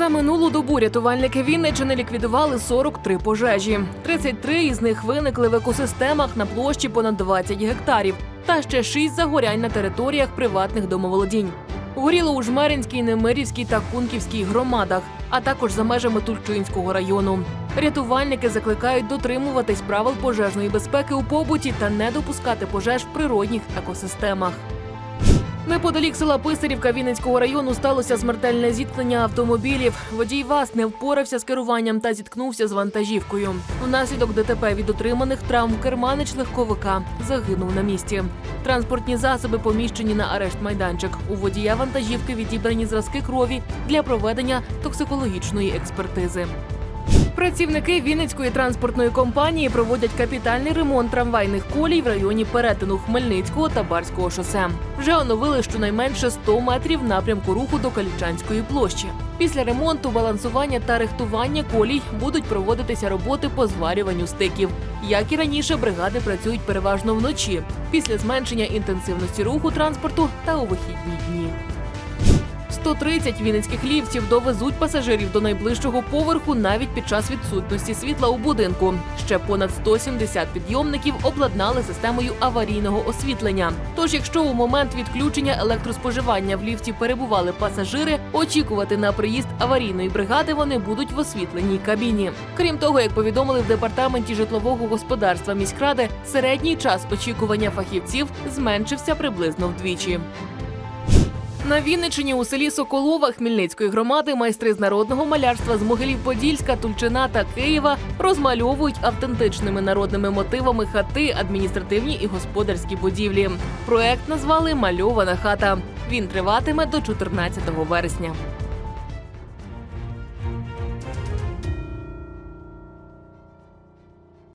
За минулу добу рятувальники Вінниччини ліквідували 43 пожежі. 33 із них виникли в екосистемах на площі понад 20 гектарів, та ще 6 загорянь на територіях приватних домоволодінь. Горіло у Жмеринській, Немирівській та Кунківській громадах, а також за межами Тульчинського району. Рятувальники закликають дотримуватись правил пожежної безпеки у побуті та не допускати пожеж в природних екосистемах. Неподалік села Писарівка Вінницького району сталося смертельне зіткнення автомобілів. Водій ВАЗ не впорався з керуванням та зіткнувся з вантажівкою. Внаслідок ДТП від отриманих травм керманич легковика загинув на місці. Транспортні засоби поміщені на арешт майданчик. У водія вантажівки відібрані зразки крові для проведення токсикологічної експертизи. Працівники Вінницької транспортної компанії проводять капітальний ремонт трамвайних колій в районі перетину Хмельницького та Барського шосе. Вже оновили щонайменше 100 метрів напрямку руху до Калічанської площі. Після ремонту, балансування та рихтування колій будуть проводитися роботи по зварюванню стиків. Як і раніше, бригади працюють переважно вночі після зменшення інтенсивності руху транспорту та у вихідні дні. 130 вінницьких ліфтів довезуть пасажирів до найближчого поверху навіть під час відсутності світла у будинку. Ще понад 170 підйомників обладнали системою аварійного освітлення. Тож, якщо у момент відключення електроспоживання в ліфті перебували пасажири, очікувати на приїзд аварійної бригади вони будуть в освітленій кабіні. Крім того, як повідомили в департаменті житлового господарства міськради, середній час очікування фахівців зменшився приблизно вдвічі. На Вінничині у селі Соколова Хмельницької громади майстри з народного малярства з могилів Подільська, Тульчина та Києва розмальовують автентичними народними мотивами хати, адміністративні і господарські будівлі. Проект назвали Мальована хата. Він триватиме до 14 вересня.